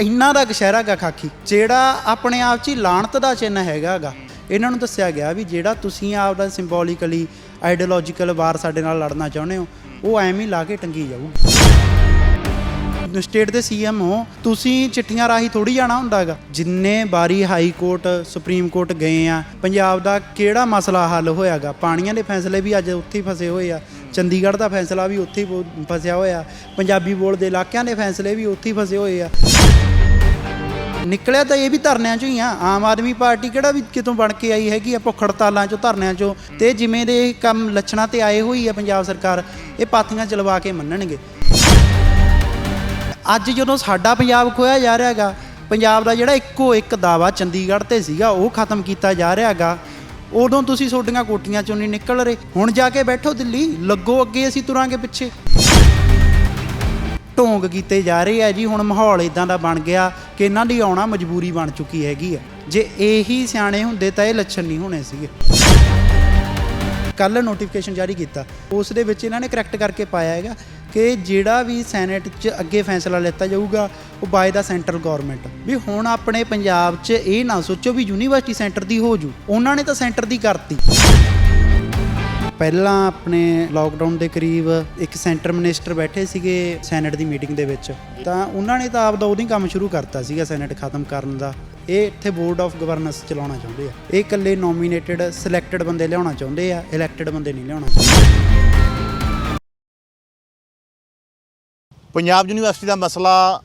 ਇੰਨਾ ਦਾ ਕਸ਼ਹਿਰਾ ਗਾ ਖਾਕੀ, ਜਿਹੜਾ ਆਪਣੇ ਆਪ 'ਚ ਹੀ ਲਾਣਤ ਦਾ ਚਿੰਨ ਹੈਗਾਗਾ ਇਹਨਾਂ ਨੂੰ ਦੱਸਿਆ ਗਿਆ ਵੀ ਜਿਹੜਾ ਤੁਸੀਂ ਆਪ ਦਾ ਸਿੰਬੋਲਿਕਲੀ ਆਈਡੀਓਲੋਜੀਕਲ ਵਾਰ ਸਾਡੇ ਨਾਲ ਲੜਨਾ ਚਾਹੁੰਦੇ ਹੋ, ਉਹ ਐਵੇਂ ਹੀ ਲਾ ਕੇ ਟੰਗੀ ਜਾਊਗੀ ਸਟੇਟ ਦੇ ਸੀਐਮ ਹੋ, ਤੁਸੀਂ ਚਿੱਠੀਆਂ ਰਾਹੀਂ ਥੋੜੀ ਜਾਣਾ ਹੁੰਦਾਗਾ ਜਿੰਨੇ ਵਾਰੀ ਹਾਈ ਕੋਰਟ ਸੁਪਰੀਮ ਕੋਰਟ ਗਏ ਆ, ਪੰਜਾਬ ਦਾ ਕਿਹੜਾ ਮਸਲਾ ਹੱਲ ਹੋਇਆਗਾ ਪਾਣੀਆਂ ਦੇ ਫੈਸਲੇ ਵੀ ਅੱਜ ਉੱਥੇ ਹੀ ਫਸੇ ਹੋਏ ਆ। ਚੰਡੀਗੜ੍ਹ ਦਾ ਫੈਸਲਾ ਵੀ ਉੱਥੇ ਹੀ ਬੋ- ਫਸਿਆ ਹੋਇਆ। ਪੰਜਾਬੀ ਬੋਲਦੇ ਇਲਾਕਿਆਂ ਦੇ ਫੈਸਲੇ ਵੀ ਉੱਥੇ ਹੀ ਫਸੇ ਹੋਏ ਆ। ਨਿਕਲਿਆ ਤਾਂ ਇਹ ਵੀ ਧਰਨਿਆਂ ਚੋਂ ਹੀ ਆ। ਆਮ ਆਦਮੀ ਪਾਰਟੀ ਕਿਹੜਾ ਵੀ ਕਿਤੋਂ ਬਣ ਕੇ ਆਈ ਹੈਗੀ ਆ ਭੁੱਖ ਹੜਤਾਲਾਂ ਚੋਂ, ਧਰਨਿਆਂ ਚੋਂ। ਤੇ ਜਿਵੇਂ ਦੇ ਕੰਮ ਲੱਛਣਾਂ ਤੇ ਆਏ ਹੋਈ ਆ ਪੰਜਾਬ ਸਰਕਾਰ, ਇਹ ਪਾਥੀਆਂ ਚਲਵਾ ਕੇ ਮੰਨਣਗੇ। ਅੱਜ ਜਦੋਂ ਸਾਡਾ ਪੰਜਾਬ ਖੋਇਆ ਜਾ ਰਿਹਾ ਹੈਗਾ, ਪੰਜਾਬ ਦਾ ਜਿਹੜਾ ਇੱਕੋ ਇੱਕ ਦਾਵਾ ਚੰਡੀਗੜ੍ਹ ਤੇ ਸੀਗਾ, ਉਹ ਖਤਮ ਕੀਤਾ ਜਾ ਰਿਹਾ ਹੈਗਾ। ਉਦੋਂ ਤੁਸੀਂ ਤੁਹਾਡੀਆਂ ਕੋਟੀਆਂ ਚੋਂ ਨਹੀਂ ਨਿਕਲ ਰਹੇ। ਹੁਣ ਜਾ ਕੇ ਬੈਠੋ ਦਿੱਲੀ, ਲੱਗੋ ਅੱਗੇ, ਅਸੀਂ ਤੁਰਾਂਗੇ ਪਿੱਛੇ। ਢੋਂਗ ਕੀਤੇ ਜਾ ਰਹੇ ਆ ਜੀ। ਹੁਣ ਮਾਹੌਲ ਇਦਾਂ ਦਾ ਬਣ ਗਿਆ ਕਿ ਇਹਨਾਂ ਦੀ ਆਉਣਾ ਮਜਬੂਰੀ ਬਣ ਚੁੱਕੀ ਹੈਗੀ ਆ। ਜੇ ਇਹੀ ਸਿਆਣੇ ਹੁੰਦੇ ਤਾਂ ਇਹ ਲੱਛਣ ਨਹੀਂ ਹੋਣੇ ਸੀਗੇ। ਕੱਲ ਨੋਟੀਫਿਕੇਸ਼ਨ ਜਾਰੀ ਕੀਤਾ। ਉਸ ਦੇ ਵਿੱਚ ਇਹਨਾਂ ਨੇ ਕਰੈਕਟ ਕਰਕੇ ਪਾਇਆ ਹੈਗਾ ਕਿ ਜਿਹੜਾ ਵੀ ਸੈਨੇਟ 'ਚ ਅੱਗੇ ਫੈਸਲਾ ਲਿੱਤਾ ਜਾਊਗਾ, ਉਹ ਬਾਏ ਦਾ ਸੈਂਟਰਲ ਗਵਰਨਮੈਂਟ ਵੀ ਹੁਣ ਆਪਣੇ ਪੰਜਾਬ 'ਚ ਇਹ ਨਾ ਸੋਚੋ ਵੀ ਯੂਨੀਵਰਸਿਟੀ ਸੈਂਟਰ ਦੀ ਹੋ ਜੂ। ਉਹਨਾਂ ਨੇ ਤਾਂ ਸੈਂਟਰ ਦੀ ਕਰਤੀ। ਪਹਿਲਾਂ ਆਪਣੇ ਲਾਕਡਾਊਨ ਦੇ ਕਰੀਬ ਇੱਕ ਸੈਂਟਰ ਮਿਨਿਸਟਰ ਬੈਠੇ ਸੀਗੇ ਸੈਨੇਟ ਦੀ ਮੀਟਿੰਗ ਦੇ ਵਿੱਚ। ਤਾਂ ਉਹਨਾਂ ਨੇ ਤਾਂ ਆਪਦਾ ਉਦੋਂ ਹੀ ਕੰਮ ਸ਼ੁਰੂ ਕਰਤਾ ਸੀਗਾ ਸੈਨੇਟ ਖਤਮ ਕਰਨ ਦਾ। ਇਹ ਇੱਥੇ ਬੋਰਡ ਆਫ ਗਵਰਨੈਂਸ ਚਲਾਉਣਾ ਚਾਹੁੰਦੇ ਆ। ਇਹ ਇਕੱਲੇ ਨੋਮੀਨੇਟਡ ਸਿਲੈਕਟਡ ਬੰਦੇ ਲਿਆਉਣਾ ਚਾਹੁੰਦੇ ਆ ਇਲੈਕਟਡ ਬੰਦੇ ਨਹੀਂ ਲਿਆਉਣਾ ਚਾਹੁੰਦੇ। ਪੰਜਾਬ ਯੂਨੀਵਰਸਿਟੀ ਦਾ ਮਸਲਾ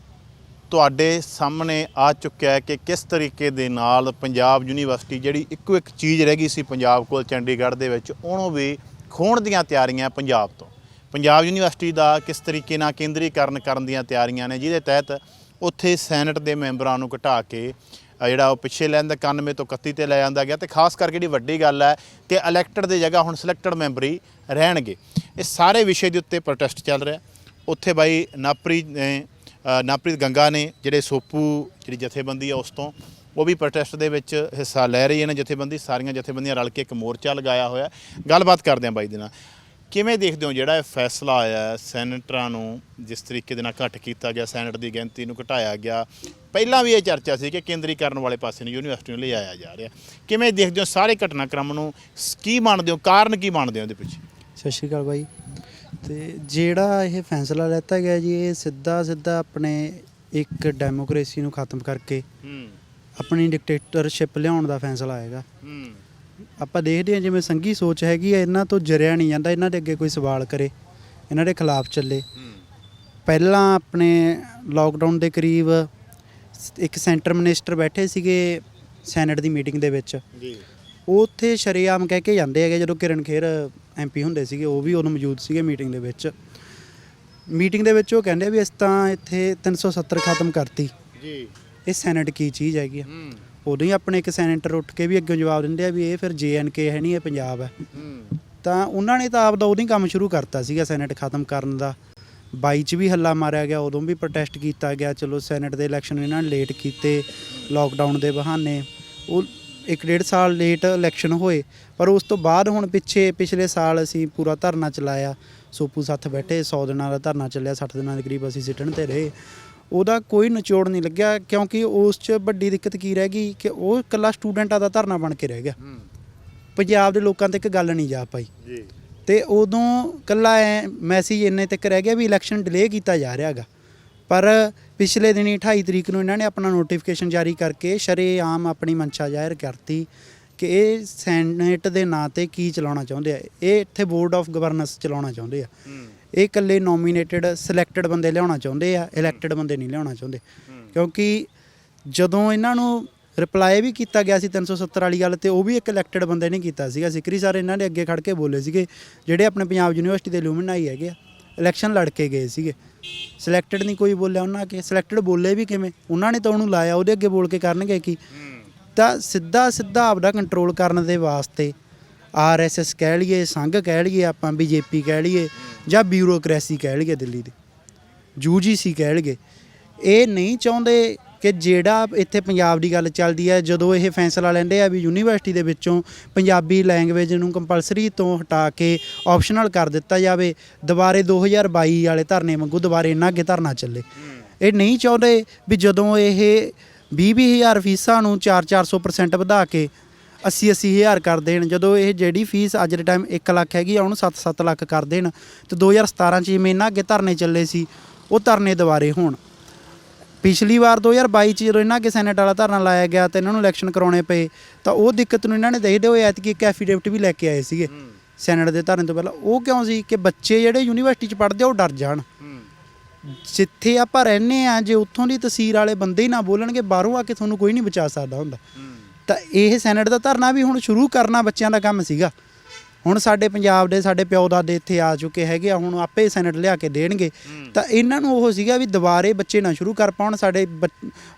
ਤੁਹਾਡੇ ਸਾਹਮਣੇ ਆ ਚੁੱਕਿਆ ਹੈ ਕਿ ਕਿਸ ਤਰੀਕੇ ਦੇ ਨਾਲ ਪੰਜਾਬ ਯੂਨੀਵਰਸਿਟੀ ਜਿਹੜੀ ਇੱਕੋ ਇੱਕ ਚੀਜ਼ ਰਹਿ ਗਈ ਸੀ ਪੰਜਾਬ ਕੋਲ ਚੰਡੀਗੜ੍ਹ ਦੇ ਵਿੱਚ, ਉਹਨੂੰ ਵੀ ਖੋਣ ਦੀਆਂ ਤਿਆਰੀਆਂ ਪੰਜਾਬ ਤੋਂ। ਪੰਜਾਬ ਯੂਨੀਵਰਸਿਟੀ ਦਾ ਕਿਸ ਤਰੀਕੇ ਨਾਲ ਕੇਂਦਰੀਕਰਨ ਕਰਨ ਦੀਆਂ ਤਿਆਰੀਆਂ ਨੇ, ਜਿਹਦੇ ਤਹਿਤ ਉੱਥੇ ਸੈਨੇਟ ਦੇ ਮੈਂਬਰਾਂ ਨੂੰ ਘਟਾ ਕੇ ਜਿਹੜਾ ਉਹ ਪਿੱਛੇ ਲੈਣ ਦਾ 91 ਤੋਂ 31 ਤੇ ਲੈ ਜਾਂਦਾ ਗਿਆ। ਤੇ ਖਾਸ ਕਰਕੇ ਜਿਹੜੀ ਵੱਡੀ ਗੱਲ ਹੈ ਕਿ ਇਲੈਕਟਡ ਦੀ ਜਗ੍ਹਾ ਹੁਣ ਸਿਲੈਕਟਡ ਮੈਂਬਰੀ ਰਹਿਣਗੇ। ਇਹ ਸਾਰੇ ਵਿਸ਼ੇ ਦੇ ਉੱਤੇ ਪ੍ਰੋਟੈਸਟ ਚੱਲ ਰਿਹਾ। ਉੱਥੇ ਬਾਈ ਨਾਪਰੀ ਨੇ ਨਾਪ੍ਰੀਤ ਗੰਗਾ ਨੇ ਜਿਹੜੇ ਸੋਪੂ ਜਿਹੜੀ ਜਥੇਬੰਦੀ ਆ ਉਸ ਤੋਂ ਉਹ ਵੀ ਪ੍ਰੋਟੈਸਟ ਦੇ ਵਿੱਚ ਹਿੱਸਾ ਲੈ ਰਹੀ ਹੈ ਨੇ ਜਥੇਬੰਦੀ ਸਾਰੀਆਂ ਜਥੇਬੰਦੀਆਂ ਰਲ ਕੇ ਇੱਕ ਮੋਰਚਾ ਲਗਾਇਆ ਹੋਇਆ। ਗੱਲਬਾਤ ਕਰਦੇ ਹਾਂ ਬਾਈ ਦੇ ਨਾਲ। ਕਿਵੇਂ ਦੇਖਦੇ ਹੋ ਜਿਹੜਾ ਇਹ ਫੈਸਲਾ ਆਇਆ ਹੈ, ਸੈਨੇਟਰਾਂ ਨੂੰ ਜਿਸ ਤਰੀਕੇ ਦੇ ਨਾਲ ਘੱਟ ਕੀਤਾ ਗਿਆ ਸੈਨੇਟ ਦੀ ਗਿਣਤੀ ਨੂੰ ਘਟਾਇਆ ਗਿਆ ਪਹਿਲਾਂ ਵੀ ਇਹ ਚਰਚਾ ਸੀ ਕਿ ਕੇਂਦਰੀਕਰਨ ਵਾਲੇ ਪਾਸੇ ਨੂੰ ਯੂਨੀਵਰਸਿਟੀ ਨੂੰ ਲਿਆਇਆ ਜਾ ਰਿਹਾ। ਕਿਵੇਂ ਦੇਖਦੇ ਹੋ ਸਾਰੇ ਘਟਨਾਕ੍ਰਮ ਨੂੰ ਸ- ਕੀ ਮੰਨਦੇ ਹੋ ਕਾਰਨ ਕੀ ਮੰਨਦੇ ਹੋ ਇਹਦੇ ਪਿੱਛੇ? ਸਤਿ ਸ਼੍ਰੀ ਅਕਾਲ ਬਾਈ। ਤੇ ਜਿਹੜਾ ਇਹ ਫੈਸਲਾ ਲੈਤਾ ਗਿਆ ਜੀ ਇਹ ਸਿੱਧਾ ਸਿੱਧਾ ਆਪਣੇ ਇੱਕ ਡੈਮੋਕ੍ਰੇਸੀ ਨੂੰ ਖਤਮ ਕਰਕੇ ਹੂੰ। ਆਪਣੀ ਡਿਕਟੇਟਰਸ਼ਿਪ ਲਿਆਉਣ ਦਾ ਫੈਸਲਾ ਆਏਗਾ। ਹੂੰ। ਆਪਾਂ ਦੇਖਦੇ ਹਾਂ ਜਿਵੇਂ ਸੰਘੀ ਸੋਚ ਹੈਗੀ ਹੈ ਇਹਨਾਂ ਤੋਂ ਜਰਿਆ ਨਹੀਂ ਜਾਂਦਾ ਇਹਨਾਂ ਦੇ ਅੱਗੇ ਕੋਈ ਸਵਾਲ ਕਰੇ ਇਹਨਾਂ ਦੇ ਖਿਲਾਫ ਚੱਲੇ। ਪਹਿਲਾਂ ਆਪਣੇ ਲਾਕਡਾਊਨ ਦੇ ਕਰੀਬ ਇੱਕ ਸੈਂਟਰ ਮਿਨਿਸਟਰ ਬੈਠੇ ਸੀਗੇ ਸੈਨੇਟ ਦੀ ਮੀਟਿੰਗ ਦੇ ਵਿੱਚ। ਜੀ। ਉਹ ਉੱਥੇ ਸ਼ਰੇਆਮ ਕਹਿ ਕੇ ਜਾਂਦੇ ਹੈਗੇ ਜਦੋਂ ਕਿਰਨ ਖੇਰ ਐਮਪੀ ਹੁੰਦੇ ਸੀਗੇ ਉਹ ਵੀ ਉਦੋਂ ਮੌਜੂਦ ਸੀਗੇ ਮੀਟਿੰਗ ਦੇ ਵਿੱਚ। ਮੀਟਿੰਗ ਦੇ ਵਿੱਚ ਉਹ ਕਹਿੰਦੇ ਵੀ ਇਸ ਤਾਂ ਇੱਥੇ 370 ਖਤਮ ਕਰਤੀ। ਜੀ। ਇਹ ਸੈਨੇਟ ਕੀ ਚੀਜ਼ ਹੈਗੀ ਆ? ਹੂੰ। ਉਦੋਂ ਹੀ ਆਪਣੇ ਇੱਕ ਸੈਨੇਟਰ ਉੱਠ ਕੇ ਵੀ ਅੱਗੇ ਜਵਾਬ ਦਿੰਦੇ ਆ ਵੀ ਇਹ ਫਿਰ ਜੇਐਨਕੇ ਹੈ ਨਹੀਂ ਇਹ ਪੰਜਾਬ ਹੈ। ਹੂੰ। ਤਾਂ ਉਹਨਾਂ ਨੇ ਤਾਂ ਆਪਦਾ ਉਦੋਂ ਹੀ ਕੰਮ ਸ਼ੁਰੂ ਕਰਤਾ ਸੀਗਾ ਸੈਨੇਟ ਖਤਮ ਕਰਨ ਦਾ। 22 ਚ ਵੀ ਹੱਲਾ ਮਾਰਿਆ ਗਿਆ ਉਦੋਂ ਵੀ ਪ੍ਰੋਟੈਸਟ ਕੀਤਾ ਗਿਆ ਚਲੋ ਸੈਨੇਟ ਦੇ ਇਲੈਕਸ਼ਨ ਇਹਨਾਂ ਨੇ ਲੇਟ ਕੀਤੇ ਲਾਕਡਾਊਨ ਦੇ ਬਹਾਨੇ। ਉਹ ਇੱਕ ਡੇਢ ਸਾਲ ਲੇਟ ਇਲੈਕਸ਼ਨ ਹੋਏ ਪਰ ਉਸ ਤੋਂ ਬਾਅਦ ਹੁਣ ਪਿੱਛੇ ਪਿਛਲੇ ਸਾਲ ਅਸੀਂ ਪੂਰਾ ਧਰਨਾ ਚਲਾਇਆ। ਸੋਪੂ ਸੱਥ ਬੈਠੇ 100 ਦਿਨਾਂ ਦਾ ਧਰਨਾ ਚੱਲਿਆ 60 ਦਿਨਾਂ ਦੇ ਕਰੀਬ ਅਸੀਂ ਸਿੱਟਣ ਤੇ ਰਹੇ। ਉਹਦਾ ਕੋਈ ਨਿਚੋੜ ਨਹੀਂ ਲੱਗਿਆ ਕਿਉਂਕਿ ਉਸ 'ਚ ਵੱਡੀ ਦਿੱਕਤ ਕੀ ਰਹਿ ਗਈ ਕਿ ਉਹ ਇਕੱਲਾ ਸਟੂਡੈਂਟਾਂ ਦਾ ਧਰਨਾ ਬਣ ਕੇ ਰਹਿ ਗਿਆ। ਪੰਜਾਬ ਦੇ ਲੋਕਾਂ ਤੇ ਇੱਕ ਗੱਲ ਨਹੀਂ ਜਾ ਪਾਈ। ਜੀ। ਤੇ ਉਦੋਂ ਕੱਲਾ ਐ ਮੈਸੇਜ ਇੰਨੇ ਤੱਕ ਰਹਿ ਗਿਆ ਵੀ ਇਲੈਕਸ਼ਨ ਡਿਲੇ ਕੀਤਾ ਜਾ ਰਿਹਾ ਹੈਗਾ। ਪਰ ਪਿਛਲੇ ਦਿਨੀ 28 ਤਰੀਕ ਨੂੰ ਇਹਨਾਂ ਨੇ ਆਪਣਾ ਨੋਟੀਫਿਕੇਸ਼ਨ ਜਾਰੀ ਕਰਕੇ ਸ਼ਰੇਆਮ ਆਪਣੀ ਮਨਸ਼ਾ ਜ਼ਾਹਿਰ ਕਰਤੀ ਕਿ ਇਹ ਸੈਨੇਟ ਦੇ ਨਾਂ ਤੇ ਕੀ ਚਲਾਉਣਾ ਚਾਹੁੰਦੇ ਆ। ਇਹ ਇੱਥੇ ਬੋਰਡ ਆਫ ਗਵਰਨੈਂਸ ਚਲਾਉਣਾ ਚਾਹੁੰਦੇ ਆ। ਇਹ ਇਕੱਲੇ ਨੋਮੀਨੇਟਡ ਸਿਲੈਕਟਡ ਬੰਦੇ ਲਿਆਉਣਾ ਚਾਹੁੰਦੇ ਆ ਇਲੈਕਟਡ ਬੰਦੇ ਨਹੀਂ ਲਿਆਉਣਾ ਚਾਹੁੰਦੇ। ਕਿਉਂਕਿ ਜਦੋਂ ਇਹਨਾਂ ਨੂੰ ਰਿਪਲਾਈ ਵੀ ਕੀਤਾ ਗਿਆ ਸੀ 370 ਵਾਲੀ ਗੱਲ ਤੇ ਉਹ ਵੀ ਇੱਕ ਇਲੈਕਟਡ ਬੰਦੇ ਨੇ ਕੀਤਾ ਸੀਗਾ। ਸਿਕਰੀ ਸਰ ਇਹਨਾਂ ਦੇ ਅੱਗੇ ਖੜ ਕੇ ਬੋਲੇ ਸੀਗੇ ਜਿਹੜੇ ਆਪਣੇ ਪੰਜਾਬ ਯੂਨੀਵਰਸਿਟੀ ਦੇ ਲੂਮਨਾਈ ਹੈਗੇ ਆ। ਇਲੈਕਸ਼ਨ ਲੜ ਕੇ ਗਏ ਸੀਗੇ। ਸਿਲੈਕਟਡ ਨਹੀਂ ਕੋਈ ਬੋਲਿਆ ਉਹਨਾਂ ਕਿ। ਸਿਲੈਕਟਡ ਬੋਲੇ ਵੀ ਕਿਵੇਂ? ਉਹਨਾਂ ਨੇ ਤਾਂ ਉਹਨੂੰ ਲਾਇਆ, ਉਹਦੇ ਅੱਗੇ ਬੋਲ ਕੇ ਕਰਨਗੇ ਕੀ? ਤਾਂ ਸਿੱਧਾ ਸਿੱਧਾ ਆਪਦਾ ਕੰਟਰੋਲ ਕਰਨ ਦੇ ਵਾਸਤੇ ਆਰਐਸਐਸ ਕਹਿ ਲਈਏ, ਸੰਘ ਕਹਿ ਲਈਏ, ਆਪਾਂ ਬੀਜੇਪੀ ਕਹਿ ਲਈਏ, ਜਾਂ ਬਿਊਰੋਕ੍ਰੇਸੀ ਕਹਿ ਲਈਏ ਦਿੱਲੀ ਦੀ। ਯੂਜੀਸੀ ਕਹਿ ਲਈਏ। ਇਹ ਨਹੀਂ ਚਾਹੁੰਦੇ ਕਿ ਜਿਹੜਾ ਇੱਥੇ ਪੰਜਾਬ ਦੀ ਗੱਲ ਚੱਲਦੀ ਹੈ, ਜਦੋਂ ਇਹ ਫੈਸਲਾ ਲੈਂਦੇ ਆ ਵੀ ਯੂਨੀਵਰਸਿਟੀ ਦੇ ਵਿੱਚੋਂ ਪੰਜਾਬੀ ਲੈਂਗੁਏਜ ਨੂੰ ਕੰਪਲਸਰੀ ਤੋਂ ਹਟਾ ਕੇ ਆਪਸ਼ਨਲ ਕਰ ਦਿੱਤਾ ਜਾਵੇ, ਦੁਬਾਰੇ 2022 ਵਾਲੇ ਧਰਨੇ ਵਾਂਗੂ ਦੁਬਾਰੇ ਇੰਨਾ ਅੱਗੇ ਧਰਨਾ ਚੱਲੇ। ਇਹ ਨਹੀਂ ਚਾਹੁੰਦੇ ਵੀ ਜਦੋਂ ਇਹ 20-20000 ਫੀਸਾਂ ਨੂੰ 4-400% ਵਧਾ ਕੇ 80-80 ਹਜ਼ਾਰ ਕਰ ਦੇਣ, ਜਦੋਂ ਇਹ ਜਿਹੜੀ ਫੀਸ ਅੱਜ ਦੇ ਟਾਈਮ 1 ਲੱਖ ਹੈਗੀ ਆ, ਉਹਨੂੰ 7-7 ਲੱਖ ਕਰ ਦੇਣ, ਤੇ 2017 ਚ ਜਿਵੇਂ ਇਹਨਾਂ ਅੱਗੇ ਧਰਨੇ ਚੱਲੇ ਸੀ, ਉਹ ਧਰਨੇ ਦੁਬਾਰੇ ਹੋਣ। ਪਿਛਲੀ ਵਾਰ 2022 ਚ ਜਦੋਂ ਇਹਨਾਂ ਅੱਗੇ ਸੈਨੇਟ ਵਾਲਾ ਧਰਨਾ ਲਾਇਆ ਗਿਆ ਤੇ ਇਹਨਾਂ ਨੂੰ ਇਲੈਕਸ਼ਨ ਕਰਾਉਣੇ ਪਏ ਤਾਂ ਉਹ ਦਿੱਕਤ ਨੂੰ ਇਹਨਾਂ ਨੇ ਦੇਖਦੇ ਹੋਏ ਐਤਕੀ ਇੱਕ ਐਫੀਡੇਵਿਟ ਵੀ ਲੈ ਕੇ ਆਏ ਸੀਗੇ ਸੈਨੇਟ ਦੇ ਧਰਨੇ ਤੋਂ ਪਹਿਲਾਂ। ਉਹ ਕਿਉਂ ਸੀ ਕਿ ਬੱਚੇ ਜਿਹੜੇ ਯੂਨੀਵਰਸਿਟੀ ਚ ਪੜ੍ਹਦੇ ਆ ਉਹ ਡਰ ਜਾਣ। ਜਿੱਥੇ ਆਪਾਂ ਰਹਿੰਦੇ ਆ ਜੇ ਉੱਥੋਂ ਦੀ ਤਸਵੀਰ ਵਾਲੇ ਬੰਦੇ ਹੀ ਨਾ ਬੋਲਣਗੇ ਬਾਹਰੋਂ ਆ ਕੇ ਤੁਹਾਨੂੰ ਕੋਈ ਨਹੀਂ ਬਚਾ ਸਕਦਾ ਹੁੰਦਾ। ਤਾਂ ਇਹ ਸੈਨੇਟ ਦਾ ਧਰਨਾ ਵੀ ਹੁਣ ਸ਼ੁਰੂ ਕਰਨਾ ਬੱਚਿਆਂ ਦਾ ਕੰਮ ਸੀਗਾ। ਹੁਣ ਸਾਡੇ ਪੰਜਾਬ ਦੇ ਸਾਡੇ ਪਿਓ ਦਾਦੇ ਇੱਥੇ ਆ ਚੁੱਕੇ ਹੈਗੇ ਆ ਹੁਣ ਆਪੇ ਸੈਨੇਟ ਲਿਆ ਕੇ ਦੇਣਗੇ। ਤਾਂ ਇਹਨਾਂ ਨੂੰ ਉਹ ਸੀਗਾ ਵੀ ਦੁਬਾਰੇ ਬੱਚੇ ਨਾ ਸ਼ੁਰੂ ਕਰ ਪਾਉਣ। ਸਾਡੇ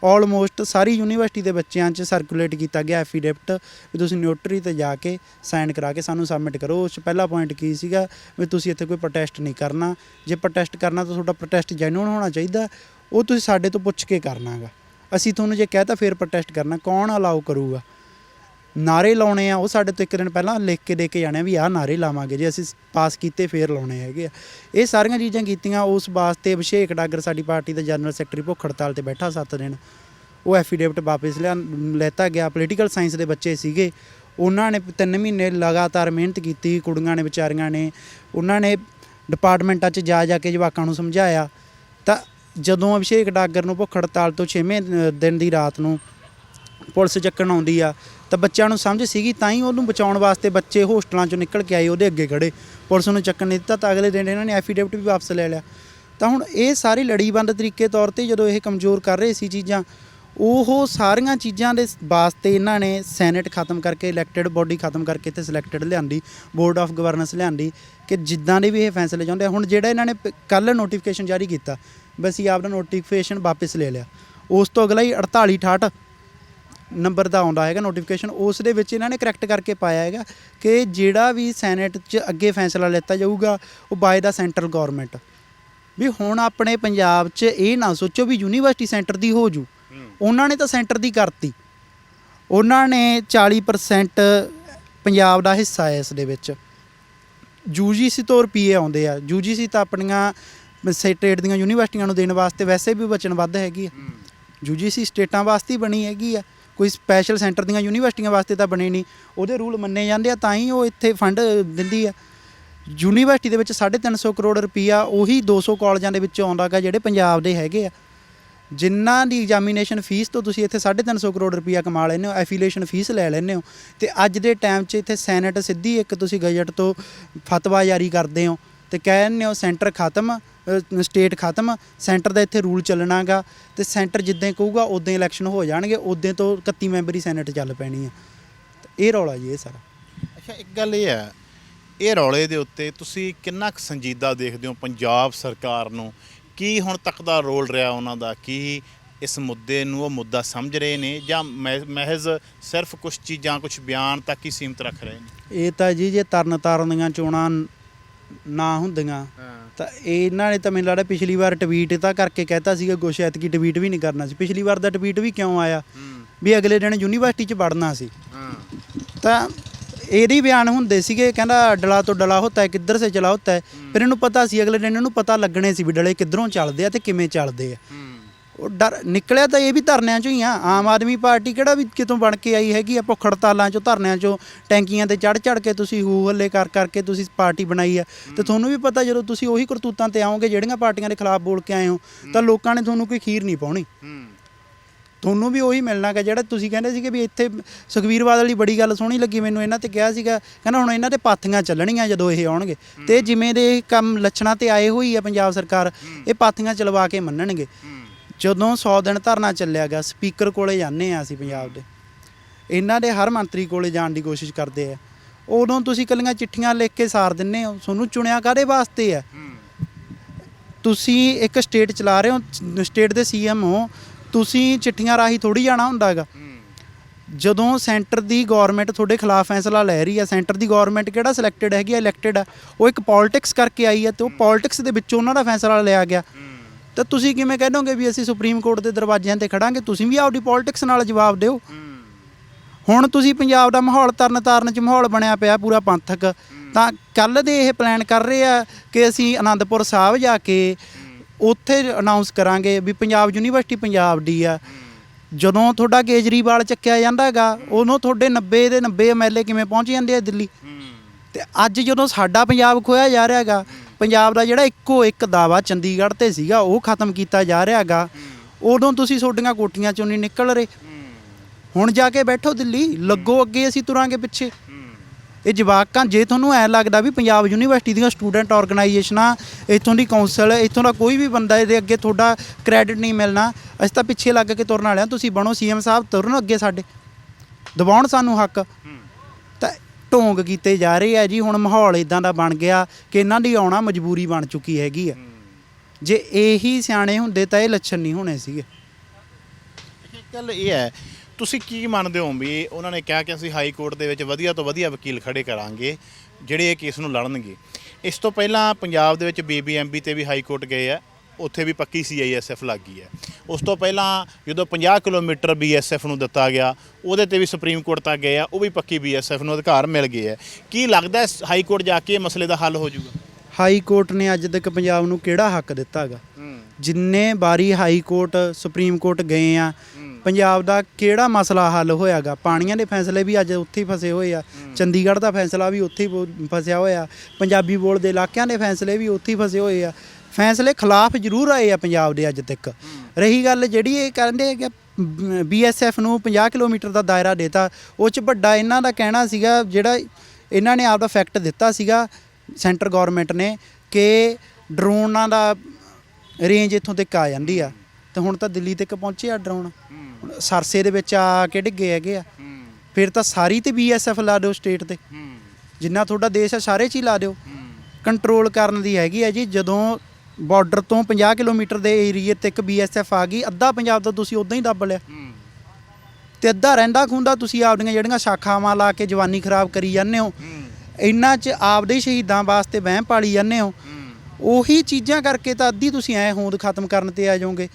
ਆਲਮੋਸਟ ਸਾਰੀ ਯੂਨੀਵਰਸਿਟੀ ਦੇ ਬੱਚਿਆਂ 'ਚ ਸਰਕੂਲੇਟ ਕੀਤਾ ਗਿਆ ਐਫੀਡੇਵਿਟ ਵੀ ਤੁਸੀਂ ਨੋਟਰੀ ਤੇ ਜਾ ਕੇ ਸਾਈਨ ਕਰਾ ਕੇ ਸਾਨੂੰ ਸਬਮਿਟ ਕਰੋ। ਉਸ 'ਚ ਪਹਿਲਾ ਪੁਆਇੰਟ ਕੀ ਸੀਗਾ ਵੀ ਤੁਸੀਂ ਇੱਥੇ ਕੋਈ ਪ੍ਰੋਟੈਸਟ ਨਹੀਂ ਕਰਨਾ। ਜੇ ਪ੍ਰੋਟੈਸਟ ਕਰਨਾ ਤਾਂ ਤੁਹਾਡਾ ਪ੍ਰੋਟੈਸਟ ਜੈਨੂਇਨ ਹੋਣਾ ਚਾਹੀਦਾ। ਉਹ ਤੁਸੀਂ ਸਾਡੇ ਤੋਂ ਪੁੱਛ ਕੇ ਕਰਨਾਗਾ ਅਸੀਂ ਤੁਹਾਨੂੰ ਜੇ ਕਹਿਤਾ ਫਿਰ ਪ੍ਰੋਟੈਸਟ ਕਰਨਾ। ਕੌਣ ਅਲਾਉ ਕਰੂਗਾ? ਨਾਰੇ ਲਾਉਣੇ ਆ, ਉਹ ਸਾਡੇ ਤੋਂ ਇੱਕ ਦਿਨ ਪਹਿਲਾਂ ਲਿਖ ਕੇ ਦੇ ਕੇ ਜਾਣੇ ਆ ਵੀ ਆਹ ਨਾਰੇ ਲਾਵਾਂਗੇ ਜੇ ਅਸੀਂ ਪਾਸ ਕੀਤੇ ਫੇਰ ਲਾਉਣੇ ਹੈਗੇ ਆ। ਇਹ ਸਾਰੀਆਂ ਚੀਜ਼ਾਂ ਕੀਤੀਆਂ, ਉਸ ਵਾਸਤੇ ਅਭਿਸ਼ੇਕ ਡਾਗਰ ਸਾਡੀ ਪਾਰਟੀ ਦਾ ਜਨਰਲ ਸੈਕਟਰੀ ਭੁੱਖ ਹੜਤਾਲ ਤੇ ਬੈਠਾ 7 ਦਿਨ। ਉਹ ਐਫੀਡੇਵਿਟ ਵਾਪਸ ਲਿਆ, ਲੈਤਾ ਗਿਆ, ਪੋਲੀਟੀਕਲ ਸਾਇੰਸ ਦੇ ਬੱਚੇ ਸੀਗੇ। ਉਹਨਾਂ ਨੇ 3 ਮਹੀਨੇ ਲਗਾਤਾਰ ਮਿਹਨਤ ਕੀਤੀ, ਕੁੜੀਆਂ ਨੇ, ਵਿਚਾਰੀਆਂ ਨੇ। ਉਹਨਾਂ ਨੇ ਡਿਪਾਰਟਮੈਂਟਾਂ 'ਚ ਜਾ ਜਾ ਕੇ ਜਵਾਕਾਂ ਨੂੰ ਸਮਝਾਇਆ। ਤਾਂ ਜਦੋਂ ਅਭਿਸ਼ੇਕ ਡਾਗਰ ਨੂੰ ਭੁੱਖ ਹੜਤਾਲ ਤੋਂ 6ਵੇਂ ਦਿਨ ਦੀ ਰਾਤ ਨੂੰ ਪੁਲਿਸ ਚੱਕਣ ਆਉਂਦੀ ਆ, ਤਾਂ ਬੱਚਿਆਂ ਨੂੰ ਸਮਝ ਸੀਗੀ, ਤਾਂ ਹੀ ਉਹਨੂੰ ਬਚਾਉਣ ਵਾਸਤੇ ਬੱਚੇ ਹੋਸਟਲਾਂ ਚੋਂ ਨਿਕਲ ਕੇ ਆਏ, ਉਹਦੇ ਅੱਗੇ ਖੜੇ। ਪੁਲਿਸ ਨੂੰ ਚੱਕਣ ਨਹੀਂ ਦਿੱਤਾ, ਤਾਂ ਅਗਲੇ ਦਿਨ ਇਹਨਾਂ ਨੇ ਐਫੀਡੇਵਿਟ ਵੀ ਵਾਪਸ ਲੈ ਲਿਆ। ਤਾਂ ਹੁਣ ਇਹ ਸਾਰੀ ਲੜੀਬੰਦ ਤਰੀਕੇ ਤੌਰ ਤੇ ਜਦੋਂ ਇਹ ਕਮਜ਼ੋਰ ਕਰ ਰਹੇ ਸੀ ਚੀਜ਼ਾਂ, ਉਹ ਸਾਰੀਆਂ ਚੀਜ਼ਾਂ ਦੇ ਵਾਸਤੇ ਇਹਨਾਂ ਨੇ ਸੈਨੇਟ ਖਤਮ ਕਰਕੇ, ਇਲੈਕਟਿਡ ਬੋਡੀ ਖਤਮ ਕਰਕੇ ਤੇ ਸਿਲੈਕਟਡ ਲਿਆਂਦੀ, ਬੋਰਡ ਆਫ ਗਵਰਨੈਂਸ ਲਿਆਂਦੀ ਕਿ ਜਿੱਦਾਂ ਦੇ ਵੀ ਇਹ ਫੈਸਲੇ ਚਾਹੁੰਦੇ ਆ। ਹੁਣ ਜਿਹੜਾ ਇਹਨਾਂ ਨੇ ਕੱਲ ਨੋਟੀਫਿਕੇਸ਼ਨ ਜਾਰੀ ਕੀਤਾ ਬਸ ਅਸੀਂ ਆਪਦਾ ਨੋਟੀਫਿਕੇਸ਼ਨ ਵਾਪਸ ਲੈ ਲਿਆ। ਉਸ ਤੋਂ ਅਗਲਾ ਹੀ 48 68 ਨੰਬਰ ਦਾ ਆਉਂਦਾ ਹੈਗਾ ਨੋਟੀਫਿਕੇਸ਼ਨ ਉਸ ਦੇ ਵਿੱਚ ਇਹਨਾਂ ਨੇ ਕਰੈਕਟ ਕਰਕੇ ਪਾਇਆ ਹੈਗਾ ਕਿ ਜਿਹੜਾ ਵੀ ਸੈਨੇਟ 'ਚ ਅੱਗੇ ਫੈਸਲਾ ਲਿੱਤਾ ਜਾਊਗਾ ਉਹ ਬਾਏ ਦਾ ਸੈਂਟਰਲ ਗਵਰਨਮੈਂਟ ਵੀ ਹੁਣ ਆਪਣੇ ਪੰਜਾਬ 'ਚ ਇਹ ਨਾ ਸੋਚੋ ਵੀ ਯੂਨੀਵਰਸਿਟੀ ਸੈਂਟਰ ਦੀ ਹੋ ਜੂ। ਉਹਨਾਂ ਨੇ ਤਾਂ ਸੈਂਟਰ ਦੀ ਕਰਤੀ। ਉਹਨਾਂ ਨੇ 40% ਪੰਜਾਬ ਦਾ ਹਿੱਸਾ ਹੈ ਇਸ ਦੇ ਵਿੱਚ। ਯੂਜੀਸੀ ਤੋਂ ਰੁਪਏ ਆਉਂਦੇ ਆ। ਯੂਜੀਸੀ ਤਾਂ ਆਪਣੀਆਂ ਸਟੇਟ ਦੀਆਂ ਯੂਨੀਵਰਸਿਟੀਆਂ ਨੂੰ ਦੇਣ ਵਾਸਤੇ ਵੈਸੇ ਵੀ ਵਚਨਬੱਧ ਹੈਗੀ ਆ। ਯੂਜੀਸੀ ਸਟੇਟਾਂ ਵਾਸਤੇ ਹੀ ਬਣੀ ਹੈਗੀ ਆ। ਕੋਈ ਸਪੈਸ਼ਲ ਸੈਂਟਰ ਦੀਆਂ ਯੂਨੀਵਰਸਿਟੀਆਂ ਵਾਸਤੇ ਤਾਂ ਬਣੇ ਨਹੀਂ, ਉਹਦੇ ਰੂਲ ਮੰਨੇ ਜਾਂਦੇ ਆ, ਤਾਂ ਹੀ ਉਹ ਇੱਥੇ ਫੰਡ ਦਿੰਦੀ ਆ। ਯੂਨੀਵਰਸਿਟੀ ਦੇ ਵਿੱਚ 350 ਕਰੋੜ ਰੁਪਈਆ ਉਹੀ 200 ਕਾਲਜਾਂ ਦੇ ਵਿੱਚ ਆਉਂਦਾ ਗਾ, ਜਿਹੜੇ ਪੰਜਾਬ ਦੇ ਹੈਗੇ ਆ। ਜਿਨ੍ਹਾਂ ਦੀ ਐਗਜ਼ਾਮੀਨੇਸ਼ਨ ਫੀਸ ਤੋਂ ਤੁਸੀਂ ਇੱਥੇ 350 ਕਰੋੜ ਰੁਪਈਆ ਕਮਾ ਲੈਂਦੇ ਹੋ ਐਫੀਲੀਏਸ਼ਨ ਫੀਸ ਲੈ ਲੈਂਦੇ ਹੋ। ਤੇ ਅੱਜ ਦੇ ਟਾਈਮ 'ਚ ਇੱਥੇ ਸੈਨੇਟ ਸਿੱਧੀ ਇੱਕ ਤੁਸੀਂ ਗਜਟ ਤੋਂ ਫਤਵਾ ਜਾਰੀ ਕਰਦੇ ਹੋ। ਤੇ ਕਹਿੰਦੇ ਹੋ ਸੈਂਟਰ ਖਤਮ ਸਟੇਟ ਖਤਮ ਸੈਂਟਰ ਦਾ ਇੱਥੇ ਰੂਲ ਚੱਲਣਾਗਾ ਤੇ ਸੈਂਟਰ ਜਿੱਦਾਂ ਹੀ ਕਹੂਗਾ ਉਦਾਂ ਹੀ ਇਲੈਕਸ਼ਨ ਹੋ ਜਾਣਗੇ ਉਦਾਂ ਤੋਂ 31 ਮੈਂਬਰੀ ਸੈਨੇਟ ਚੱਲ ਪੈਣੀ ਆ। ਇਹ ਰੌਲਾ ਜੀ ਇਹ ਸਾਰਾ। ਅੱਛਾ ਇੱਕ ਗੱਲ ਇਹ ਹੈ ਇਹ ਰੌਲੇ ਦੇ ਉੱਤੇ ਤੁਸੀਂ ਕਿੰਨਾ ਕੁ ਸੰਜੀਦਾ ਦੇਖਦੇ ਹੋ ਪੰਜਾਬ ਸਰਕਾਰ ਨੂੰ? ਕੀ ਹੁਣ ਤੱਕ ਦਾ ਰੋਲ ਰਿਹਾ ਉਹਨਾਂ ਦਾ? ਕੀ ਇਸ ਮੁੱਦੇ ਨੂੰ ਉਹ ਮੁੱਦਾ ਸਮਝ ਰਹੇ ਨੇ ਜਾਂ ਮਹਿ- ਮਹਿਜ਼ ਸਿਰਫ ਕੁਝ ਚੀਜ਼ਾਂ ਕੁਝ ਬਿਆਨ ਤੱਕ ਹੀ ਸੀਮਤ ਰੱਖ ਰਹੇ ਨੇ? ਇਹ ਤਾਂ ਜੀ ਜੇ ਤਰਨ ਤਾਰਨ ਦੀਆਂ ਚੋਣਾਂ ਨਾ ਹੁੰਦੀਆਂ। ਤਾਂ ਇਹਨਾਂ ਨੇ ਤਾਂ ਮੈਨੂੰ ਲੱਗਦਾ ਪਿਛਲੀ ਵਾਰ ਟਵੀਟ ਤਾਂ ਕਰਕੇ ਕਹਿਤਾ ਸੀਗਾ ਕੁਛ ਐਤਕੀ ਟਵੀਟ ਵੀ ਨਹੀਂ ਕਰਨਾ ਸੀ। ਪਿਛਲੀ ਵਾਰ ਦਾ ਟਵੀਟ ਵੀ ਕਿਉਂ ਆਇਆ? ਵੀ ਅਗਲੇ ਦਿਨ ਯੂਨੀਵਰਸਿਟੀ 'ਚ ਵੜਨਾ ਸੀ। ਤਾਂ ਇਹਦੇ ਹੀ ਬਿਆਨ ਹੁੰਦੇ ਸੀਗੇ ਕਹਿੰਦਾ ਡਲਾ ਤੋਂ ਡਲਾ ਹੁੰਦਾ ਹੈ ਕਿੱਧਰ ਸੇ ਚਲਾ ਹੁੰਦਾ ਹੈ। ਫਿਰ ਇਹਨੂੰ ਪਤਾ ਸੀ ਅਗਲੇ ਦਿਨ ਇਹਨੂੰ ਪਤਾ ਲੱਗਣੇ ਸੀ ਵੀ ਡਲੇ ਕਿੱਧਰੋਂ ਚੱਲਦੇ ਆ ਤੇ ਕਿਵੇਂ ਚੱਲਦੇ ਆ। ਉਹ ਡਰ, ਨਿਕਲਿਆ ਤਾਂ ਇਹ ਵੀ ਧਰਨਿਆਂ ਚੋਂ ਹੀ ਆ। ਆਮ ਆਦਮੀ ਪਾਰਟੀ ਕਿਹੜਾ ਵੀ ਕਿਤੋਂ ਬਣ ਕੇ ਆਈ ਹੈਗੀ ਆ ਭੁੱਖ ਹੜਤਾਲਾਂ ਚੋਂ, ਧਰਨਿਆਂ ਚੋਂ, ਟੈਂਕੀਆਂ ਤੇ ਚੜ ਚੜ ਕੇ ਤੁਸੀਂ ਹੂ ਹੱਲੇ ਕਰ ਕਰਕੇ ਤੁਸੀਂ ਪਾਰਟੀ ਬਣਾਈ ਆ। ਤੇ ਤੁਹਾਨੂੰ ਵੀ ਪਤਾ ਜਦੋਂ ਤੁਸੀਂ ਉਹੀ ਕਰਤੂਤਾਂ ਤੇ ਆਓਗੇ ਜਿਹੜੀਆਂ ਪਾਰਟੀਆਂ ਦੇ ਖਿਲਾਫ ਬੋਲ ਕੇ ਆਏ ਹੋ, ਤਾਂ ਲੋਕਾਂ ਨੇ ਤੁਹਾਨੂੰ ਕੋਈ ਖੀਰ ਨਹੀਂ ਪਾਉਣੀ। ਤੁਹਾਨੂੰ ਵੀ ਉਹੀ ਮਿਲਣਾ ਕਿ ਜਿਹੜਾ ਤੁਸੀਂ ਕਹਿੰਦੇ ਸੀਗੇ ਵੀ ਇੱਥੇ ਸੁਖਵੀਰ ਬਾਦਲ ਦੀ ਬੜੀ ਗੱਲ ਸੋਹਣੀ ਲੱਗੀ ਮੈਨੂੰ ਇਹਨਾਂ ਤੇ ਕਿਹਾ ਸੀਗਾ, ਕਹਿੰਦਾ ਹੁਣ ਇਹਨਾਂ ਤੇ ਪਾਥੀਆਂ ਚੱਲਣੀਆਂ ਜਦੋਂ ਇਹ ਆਉਣਗੇ। ਤੇ ਜਿਵੇਂ ਦੇ ਕੰਮ ਲੱਛਣਾਂ ਤੇ ਆਏ ਹੋਈ ਆ ਪੰਜਾਬ ਸਰਕਾਰ, ਇਹ ਪਾਥੀਆਂ ਚਲਵਾ ਕੇ ਮੰਨਣਗੇ। ਜਦੋਂ 100 ਦਿਨ ਧਰਨਾ ਚੱਲਿਆ ਗਿਆ ਸਪੀਕਰ ਕੋਲੇ ਜਾਂਦੇ ਆ ਅਸੀਂ ਪੰਜਾਬ ਦੇ। ਇਹਨਾਂ ਦੇ ਹਰ ਮੰਤਰੀ ਕੋਲੇ ਜਾਣ ਦੀ ਕੋਸ਼ਿਸ਼ ਕਰਦੇ ਆ। ਉਦੋਂ ਤੁਸੀਂ ਕੱਲੀਆਂ ਚਿੱਠੀਆਂ ਲਿਖ ਕੇ ਸਾਰ ਦਿੰਨੇ ਹੋ, ਤੁਹਾਨੂੰ ਚੁਣਿਆ ਕਾਦੇ ਵਾਸਤੇ ਆ? ਤੁਸੀਂ ਇੱਕ ਸਟੇਟ ਚਲਾ ਰਹੇ ਹੋ ਸਟੇਟ ਦੇ ਸੀਐਮ ਹੋ, ਤੁਸੀਂ ਚਿੱਠੀਆਂ ਰਾਹੀਂ ਥੋੜੀ ਜਾਣਾ ਹੁੰਦਾ ਹੈਗਾ ਜਦੋਂ ਸੈਂਟਰ ਦੀ ਗਵਰਨਮੈਂਟ ਤੁਹਾਡੇ ਖਿਲਾਫ ਫੈਸਲਾ ਲੈ ਰਹੀ ਹੈ ਸੈਂਟਰ ਦੀ ਗਵਰਨਮੈਂਟ ਕਿਹੜਾ ਸਿਲੈਕਟਡ ਹੈਗੀ ਆ? ਇਲੈਕਟਿਡ ਆ। ਉਹ ਇੱਕ ਪੋਲਿਟਿਕਸ ਕਰਕੇ ਆਈ ਹੈ ਤੇ ਉਹ ਪੋਲਿਟਿਕਸ ਦੇ ਵਿੱਚੋਂ ਉਹਨਾਂ ਦਾ ਫੈਸਲਾ ਲਿਆ ਗਿਆ। ਤਾਂ ਤੁਸੀਂ ਕਿਵੇਂ ਕਹਿ ਵੀ ਅਸੀਂ ਸੁਪਰੀਮ ਕੋਰਟ ਦੇ ਦਰਵਾਜ਼ਿਆਂ ਤੇ ਖੜਾਂਗੇ? ਤੁਸੀਂ ਵੀ ਆਪਦੀ ਪੋਲਿਟਿਕਸ ਨਾਲ ਜਵਾਬ ਦਿਓ। ਹੁਣ ਤੁਸੀਂ ਪੰਜਾਬ ਦਾ ਮਾਹੌਲ ਤਰਨ ਤਾਰਨ ਚ ਮਾਹੌਲ ਬਣਿਆ ਪਿਆ ਪੂਰਾ ਪੰਥਕ, ਤਾਂ ਕੱਲ ਦੇ ਇਹ ਪਲਾਨ ਕਰ ਰਹੇ ਆ ਕਿ ਅਸੀਂ ਆਨੰਦਪੁਰ ਸਾਹਿਬ ਜਾ ਕੇ ਉੱਥੇ ਅਨਾਉਂਸ ਕਰਾਂਗੇ ਵੀ ਪੰਜਾਬ ਯੂਨੀਵਰਸਿਟੀ ਪੰਜਾਬ ਦੀ ਆ। ਜਦੋਂ ਤੁਹਾਡਾ ਕੇਜਰੀਵਾਲ ਚੱਕਿਆ ਜਾਂਦਾਗਾ, ਉਦੋਂ ਤੁਹਾਡੇ 90 ਦੇ 90 ਐਮਐਲਏ ਕਿਵੇਂ ਪਹੁੰਚ ਜਾਂਦੇ ਆ ਦਿੱਲੀ? ਤੇ ਅੱਜ ਜਦੋਂ ਸਾਡਾ ਪੰਜਾਬ ਖੋਇਆ ਜਾ ਰਿਹਾ ਹੈਗਾ ਪੰਜਾਬ ਦਾ ਜਿਹੜਾ ਇੱਕੋ ਇੱਕ ਦਾਵਾ ਚੰਡੀਗੜ੍ਹ ਤੇ ਸੀਗਾ ਉਹ ਖਤਮ ਕੀਤਾ ਜਾ ਰਿਹਾ ਹੈਗਾ ਉਦੋਂ ਤੁਸੀਂ ਤੁਹਾਡੀਆਂ ਕੋਠੀਆਂ ਚੋਂ ਨਹੀਂ ਨਿਕਲ ਰਹੇ। ਹੁਣ ਜਾ ਕੇ ਬੈਠੋ ਦਿੱਲੀ ਲੱਗੋ ਅੱਗੇ ਅਸੀਂ ਤੁਰਾਂਗੇ ਪਿੱਛੇ। ਇਹ ਜਵਾਕਾਂ ਜੇ ਤੁਹਾਨੂੰ ਐ ਲੱਗਦਾ ਵੀ ਪੰਜਾਬ ਯੂਨੀਵਰਸਿਟੀ ਦੀਆਂ ਸਟੂਡੈਂਟ ਆਰਗੇਨਾਈਜੇਸ਼ਨਾਂ ਇੱਥੋਂ ਦੀ ਕੌਂਸਲ ਇੱਥੋਂ ਦਾ ਕੋਈ ਵੀ ਬੰਦਾ ਇਹਦੇ ਅੱਗੇ ਤੁਹਾਡਾ ਕ੍ਰੈਡਿਟ ਨਹੀਂ ਮਿਲਣਾ ਅਸੀਂ ਤਾਂ ਪਿੱਛੇ ਲੱਗ ਕੇ ਤੁਰਨ ਵਾਲਿਆਂ ਤੁਸੀਂ ਬਣੋ ਸੀਐਮ ਸਾਹਿਬ ਤੁਰਨ ਅੱਗੇ ਸਾਡੇ। ਦਿਵਾਉਣ ਸਾਨੂੰ ਹੱਕ। ਢੋਂਗ ਕੀਤੇ ਜਾ ਰਹੇ ਆ ਜੀ, ਹੁਣ ਮਾਹੌਲ ਇਦਾਂ ਦਾ ਬਣ ਗਿਆ ਕਿ ਇਹਨਾਂ ਦੀ ਆਉਣਾ ਮਜਬੂਰੀ ਬਣ ਚੁੱਕੀ ਹੈਗੀ ਆ। ਜੇ ਇਹੀ ਸਿਆਣੇ ਹੁੰਦੇ ਤਾਂ ਇਹ ਲੱਛਣ ਨਹੀਂ ਹੋਣੇ ਸੀਗੇ। ਇੱਕ ਗੱਲ ਇਹ ਹੈ, ਤੁਸੀਂ ਕੀ ਮੰਨਦੇ ਹੋ ਵੀ ਉਹਨਾਂ ਨੇ ਕਿਹਾ ਕਿ ਅਸੀਂ ਹਾਈ ਕੋਰਟ ਦੇ ਵਿੱਚ ਵਧੀਆ ਤੋਂ ਵਧੀਆ ਵਕੀਲ ਖੜੇ ਕਰਾਂਗੇ, ਜਿਹੜੇ ਇਹ ਕੇਸ ਨੂੰ ਲੜਨਗੇ? ਇਸ ਤੋਂ ਪਹਿਲਾਂ ਪੰਜਾਬ ਦੇ ਵਿੱਚ ਬੀਬੀਐਮਬੀ ਤੇ ਵੀ ਹਾਈ ਕੋਰਟ ਗਏ ਆ। ਉੱਥੇ ਵੀ ਪੱਕੀ ਸੀਆਈਐਸਐਫ ਲੱਗ ਗਈ ਹੈ। ਉਸ ਤੋਂ ਪਹਿਲਾਂ ਜਦੋਂ 50 ਕਿਲੋਮੀਟਰ ਬੀਐਸਐਫ ਨੂੰ ਦਿੱਤਾ ਗਿਆ ਉਹਦੇ ਤੇ ਵੀ ਸੁਪਰੀਮ ਕੋਰਟ ਤੱਕ ਗਏ ਆ ਉਹ ਵੀ ਪੱਕੀ ਬੀਐਸਐਫ ਨੂੰ ਅਧਿਕਾਰ ਮਿਲ ਗਏ ਆ ਕੀ ਲੱਗਦਾ ਹਾਈ ਕੋਰਟ ਜਾ ਕੇ ਇਹ ਮਸਲੇ ਦਾ ਹੱਲ ਹੋ ਜਾਊਗਾ? ਹਾਈ ਕੋਰਟ ਨੇ ਅੱਜ ਤੱਕ ਪੰਜਾਬ ਨੂੰ ਕਿਹੜਾ ਹੱਕ ਦਿੱਤਾ ਹੈਗਾ ਜਿੰਨੇ ਵਾਰੀ ਹਾਈ ਕੋਰਟ ਸੁਪਰੀਮ ਕੋਰਟ ਗਏ ਆ ਪੰਜਾਬ ਦਾ ਕਿਹੜਾ ਮਸਲਾ ਹੱਲ ਹੋਇਆਗਾ? ਪਾਣੀਆਂ ਦੇ ਫੈਸਲੇ ਵੀ ਅੱਜ ਉੱਥੇ ਹੀ ਫਸੇ ਹੋਏ ਆ। ਚੰਡੀਗੜ੍ਹ ਦਾ ਫੈਸਲਾ ਵੀ ਉੱਥੇ ਹੀ ਫਸਿਆ ਹੋਇਆ। ਪੰਜਾਬੀ ਬੋਲ ਦੇ ਇਲਾਕਿਆਂ ਦੇ ਫੈਸਲੇ ਵੀ ਉੱਥੇ ਹੀ ਫਸੇ ਹੋਏ ਆ। ਫੈਸਲੇ ਖਿਲਾਫ ਜ਼ਰੂਰ ਆਏ ਆ ਪੰਜਾਬ ਦੇ ਅੱਜ ਤੱਕ। ਰਹੀ ਗੱਲ ਜਿਹੜੀ ਇਹ ਕਹਿੰਦੇ ਕਿ ਬੀਐਸਐਫ ਨੂੰ 50 ਕਿਲੋਮੀਟਰ ਦਾ ਦਾਇਰਾ ਦਿੱਤਾ ਉਹ ਚ ਵੱਡਾ ਇਹਨਾਂ ਦਾ ਕਹਿਣਾ ਸੀਗਾ ਜਿਹੜਾ ਇਹਨਾਂ ਨੇ ਆਪਦਾ ਫੈਕਟ ਦਿੱਤਾ ਸੀਗਾ ਸੈਂਟਰ ਗਵਰਨਮੈਂਟ ਨੇ ਕਿ ਡਰੋਨਾਂ ਦਾ ਰੇਂਜ ਇੱਥੋਂ ਤੱਕ ਆ ਜਾਂਦੀ ਆ। ਤੇ ਹੁਣ ਤਾਂ ਦਿੱਲੀ ਤੱਕ ਪਹੁੰਚੇ ਆ ਡਰੋਨ। ਹੁਣ ਸਰਸੇ ਦੇ ਵਿੱਚ ਆ ਕੇ ਡਿੱਗੇ ਹੈਗੇ ਆ। ਫਿਰ ਤਾਂ ਸਾਰੀ ਤੇ ਬੀਐਸਐਫ ਲਾ ਦਿਓ ਸਟੇਟ ਤੇ। ਜਿੰਨਾ ਤੁਹਾਡਾ ਦੇਸ਼ ਆ ਸਾਰੇ 'ਚ ਹੀ ਲਾ ਦਿਓ। ਕੰਟਰੋਲ ਕਰਨ ਦੀ ਹੈਗੀ ਹੈ ਜੀ ਜਦੋਂ ਬਾਰਡਰ ਤੋਂ 50 ਕਿਲੋਮੀਟਰ ਦੇ ਏਰੀਏ ਤੱਕ ਬੀਐਸਐਫ ਆ ਗਈ। ਅੱਧਾ ਪੰਜਾਬ ਤਾਂ ਤੁਸੀਂ ਉਦਾਂ ਹੀ ਦੱਬ ਲਿਆ। ਤੇ ਅੱਧਾ ਰਹਿੰਦਾ ਖੁੰਦਾ ਤੁਸੀਂ ਆਪਦੀਆਂ ਜਿਹੜੀਆਂ ਸ਼ਾਖਾਵਾਂ ਲਾ ਕੇ ਜਵਾਨੀ ਖਰਾਬ ਕਰੀ ਜਾਂਦੇ ਹੋ। ਇੰਨਾ ਚ ਆਪਦੇ ਸ਼ਹੀਦਾਂ ਵਾਸਤੇ ਵਹਿਮ ਪਾਲੀ ਜਾਂਦੇ ਹੋ। ਉਹੀ ਚੀਜ਼ਾਂ ਕਰਕੇ ਤਾਂ ਅੱਧੀ ਤੁਸੀਂ ਐ ਹੋਂਦ ਖਤਮ ਕਰਨ ਤੇ ਆ ਜਾਓਗੇ।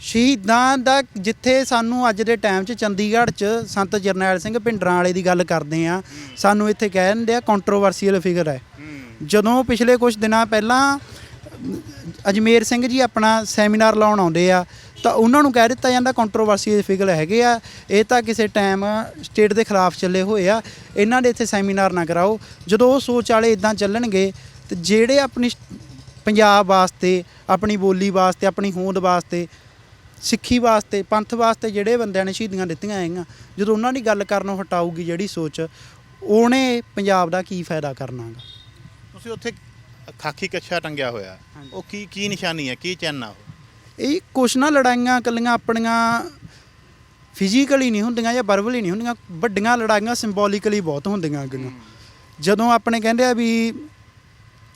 ਸ਼ਹੀਦਾਂ ਦਾ ਜਿੱਥੇ ਸਾਨੂੰ ਅੱਜ ਦੇ ਟਾਈਮ 'ਚ ਚੰਡੀਗੜ੍ਹ 'ਚ ਸੰਤ ਜਰਨੈਲ ਸਿੰਘ ਭਿੰਡਰਾਂ ਵਾਲੇ ਦੀ ਗੱਲ ਕਰਦੇ ਆ ਸਾਨੂੰ ਇੱਥੇ ਕਹਿ ਦਿੰਦੇ ਆ ਕੰਟਰੋਵਰਸੀਅਲ ਫਿਗਰ ਹੈ। ਜਦੋਂ ਪਿਛਲੇ ਕੁਝ ਦਿਨਾਂ ਪਹਿਲਾਂ ਅਜਮੇਰ ਸਿੰਘ ਜੀ ਆਪਣਾ ਸੈਮੀਨਾਰ ਲਾਉਣ ਆਉਂਦੇ ਆ, ਤਾਂ ਉਹਨਾਂ ਨੂੰ ਕਹਿ ਦਿੱਤਾ ਜਾਂਦਾ ਕੰਟਰੋਵਰਸੀਅਲ ਫਿਗਰ ਹੈਗੇ ਆ, ਇਹ ਤਾਂ ਕਿਸੇ ਟਾਈਮ ਸਟੇਟ ਦੇ ਖਿਲਾਫ ਚੱਲੇ ਹੋਏ ਆ, ਇਹਨਾਂ ਦੇ ਇੱਥੇ ਸੈਮੀਨਾਰ ਨਾ ਕਰਾਓ। ਜਦੋਂ ਉਹ ਸੋਚ ਵਾਲੇ ਇਦਾਂ ਚੱਲਣਗੇ, ਤੇ ਜਿਹੜੇ ਆਪਣੀ ਪੰਜਾਬ ਵਾਸਤੇ, ਆਪਣੀ ਬੋਲੀ ਵਾਸਤੇ, ਆਪਣੀ ਹੋਂਦ ਵਾਸਤੇ, ਸਿੱਖੀ ਵਾਸਤੇ, ਪੰਥ ਵਾਸਤੇ ਜਿਹੜੇ ਬੰਦਿਆਂ ਨੇ ਸ਼ਹੀਦੀਆਂ ਦਿੱਤੀਆਂ ਹੈਗੀਆਂ, ਜਦੋਂ ਉਹਨਾਂ ਦੀ ਗੱਲ ਕਰਨੋਂ ਹਟਾਊਗੀ ਜਿਹੜੀ ਸੋਚ, ਉਹਨੇ ਪੰਜਾਬ ਦਾ ਕੀ ਫਾਇਦਾ ਕਰਨਾਗਾ ਤੁਸੀਂ ਉੱਥੇ ਖਾਕੀ ਕੱਛਾ ਟੰਗਿਆ ਹੋਇਆ। ਉਹ ਕੀ ਕੀ ਨਿਸ਼ਾਨੀ ਹੈ? ਕੀ ਚਿੰਨ੍ਹ ਆ ਉਹ? ਇਹ ਕੁਛ ਨਾ ਲੜਾਈਆਂ ਕੱਲੀਆਂ ਆਪਣੀਆਂ ਫਿਜ਼ੀਕਲੀ ਨਹੀਂ ਹੁੰਦੀਆਂ ਜਾਂ ਵਰਬਲੀ ਨਹੀਂ ਹੁੰਦੀਆਂ। ਵੱਡੀਆਂ ਲੜਾਈਆਂ ਸਿੰਬੋਲਿਕਲੀ ਬਹੁਤ ਹੁੰਦੀਆਂ ਹੈਗੀਆਂ ਜਦੋਂ ਆਪਣੇ ਕਹਿੰਦੇ ਆ ਵੀ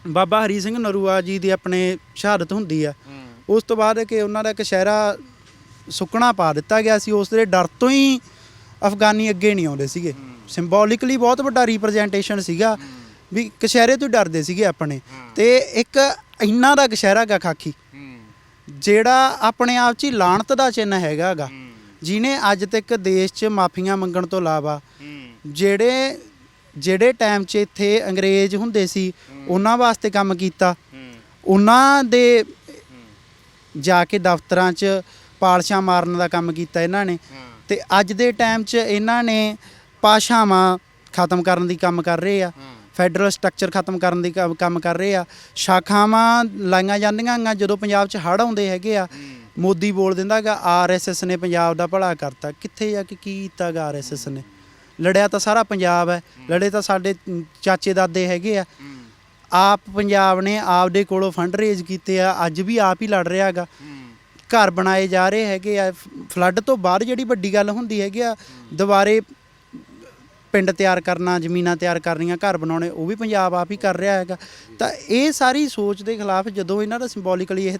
ਬਾਬਾ ਹਰੀ ਸਿੰਘ ਨਰੂਆ ਜੀ ਦੀ ਆਪਣੇ ਸ਼ਹਾਦਤ ਹੁੰਦੀ ਆ ਉਸ ਤੋਂ ਬਾਅਦ ਕਿ ਉਹਨਾਂ ਦਾ ਇੱਕ ਸ਼ਹਿਰਾ ਸੁੱਕਣਾ ਪਾ ਦਿੱਤਾ ਗਿਆ ਸੀ। ਉਸ ਦੇ ਡਰ ਤੋਂ ਹੀ ਅਫਗਾਨੀ ਅੱਗੇ ਨਹੀਂ ਆਉਂਦੇ ਸੀਗੇ। ਸਿੰਬੋਲਿਕਲੀ ਬਹੁਤ ਵੱਡਾ ਰਿਪਰੈਜ਼ੈਂਟੇਸ਼ਨ ਸੀਗਾ। ਵੀ ਕਸ਼ਹਿਰੇ ਤੋਂ ਡਰਦੇ ਸੀਗੇ ਆਪਣੇ। ਤੇ ਇੱਕ ਇੰਨਾ ਦਾ ਕਸ਼ਹਿਰਾ ਗਾ ਖਾਕੀ। ਜਿਹੜਾ ਆਪਣੇ ਆਪ 'ਚ ਹੀ ਲਾਣਤ ਦਾ ਚਿੰਨ੍ਹ ਹੈਗਾਗਾ ਜਿਨੇ ਅੱਜ ਤੱਕ ਦੇਸ਼ 'ਚ ਮਾਫੀਆਂ ਮੰਗਣ ਤੋਂ ਇਲਾਵਾ ਜਿਹੜੇ ਜਿਹੜੇ ਟਾਈਮ 'ਚ ਇੱਥੇ ਅੰਗਰੇਜ਼ ਹੁੰਦੇ ਸੀ, ਉਹਨਾਂ ਵਾਸਤੇ ਕੰਮ ਕੀਤਾ। ਉਹਨਾਂ ਦੇ ਜਾ ਕੇ ਦਫ਼ਤਰਾਂ 'ਚ ਪਾਲਸ਼ਾਂ ਮਾਰਨ ਦਾ ਕੰਮ ਕੀਤਾ ਇਹਨਾਂ ਨੇ। ਤੇ ਅੱਜ ਦੇ ਟਾਈਮ 'ਚ ਇਹਨਾਂ ਨੇ ਭਾਸ਼ਾਵਾਂ ਖਤਮ ਕਰਨ ਦੀ ਕੰਮ ਕਰ ਰਹੇ ਆ। ਫੈਡਰਲ ਸਟਰਕਚਰ ਖਤਮ ਕਰਨ ਦੀ ਕੰਮ- ਕੰਮ ਕਰ ਰਹੇ ਆ। ਸ਼ਾਖਾਵਾਂ ਲਾਈਆਂ ਜਾਂਦੀਆਂ ਗਾ ਜਦੋਂ ਪੰਜਾਬ 'ਚ ਹੜ੍ਹ ਆਉਂਦੇ ਹੈਗੇ ਆ ਮੋਦੀ ਬੋਲ ਦਿੰਦਾਗਾ ਆਰਐਸਐਸ ਨੇ ਪੰਜਾਬ ਦਾ ਭਲਾ ਕਰਤਾ। ਕਿੱਥੇ ਜਾ ਕੇ ਕੀ ਕੀਤਾਗਾ ਆਰਐਸਐਸ ਨੇ? ਲੜਿਆ ਤਾਂ ਸਾਰਾ ਪੰਜਾਬ ਹੈ ਲੜੇ ਤਾਂ ਸਾਡੇ ਅਮ, ਚਾਚੇ ਦਾਦੇ ਹੈਗੇ ਆ। ਆਪ ਪੰਜਾਬ ਨੇ ਆਪਦੇ ਕੋਲੋਂ ਫੰਡ ਰੇਜ਼ ਕੀਤੇ ਆ। ਅੱਜ ਵੀ ਆਪ ਹੀ ਲੜ ਰਿਹਾ ਹੈਗਾ ਘਰ ਬਣਾਏ ਜਾ ਰਹੇ ਹੈਗੇ ਆ। ਫਲੱਡ ਤੋਂ ਬਾਅਦ ਜਿਹੜੀ ਵੱਡੀ ਗੱਲ ਹੁੰਦੀ ਹੈਗੀ ਆ ਦੁਬਾਰੇ ਪਿੰਡ ਤਿਆਰ ਕਰਨਾ ਜ਼ਮੀਨਾਂ ਤਿਆਰ ਕਰਨੀਆਂ ਘਰ ਬਣਾਉਣੇ ਉਹ ਵੀ ਪੰਜਾਬ ਆਪ ਹੀ ਕਰ ਰਿਹਾ ਹੈਗਾ। ਤਾਂ ਇਹ ਸਾਰੀ ਸੋਚ ਦੇ ਖਿਲਾਫ ਜਦੋਂ ਇਹਨਾਂ ਦਾ ਸਿੰਬੋਲਿਕਲੀ ਇਹ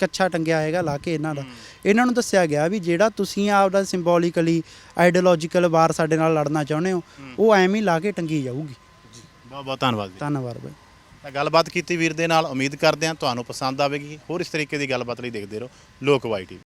ਕੱਛਾ ਟੰਗਿਆ ਹੈਗਾ ਲਾ ਕੇ ਇਹਨਾਂ ਦਾ ਇਹਨਾਂ ਨੂੰ ਦੱਸਿਆ ਗਿਆ ਵੀ ਜਿਹੜਾ ਤੁਸੀਂ ਆਪਦਾ ਸਿੰਬੋਲਿਕਲੀ ਆਈਡੀਓਲੋਜੀਕਲ ਵਾਰ ਸਾਡੇ ਨਾਲ ਲੜਨਾ ਚਾਹੁੰਦੇ ਹੋ ਉਹ ਐਵੇਂ ਹੀ ਲਾ ਕੇ ਟੰਗੀ ਜਾਊਗੀ। ਬਹੁਤ ਬਹੁਤ ਧੰਨਵਾਦ ਜੀ। ਧੰਨਵਾਦ ਬਾਈ। ਤਾਂ ਗੱਲਬਾਤ ਕੀਤੀ ਵੀਰ ਦੇ ਨਾਲ ਉਮੀਦ ਕਰਦੇ ਹਾਂ ਤੁਹਾਨੂੰ ਪਸੰਦ ਆਵੇਗੀ। ਹੋਰ ਇਸ ਤਰੀਕੇ ਦੀ ਗੱਲਬਾਤ ਲਈ ਦੇਖਦੇ ਰਹੋ ਲੋਕ ਵਾਈ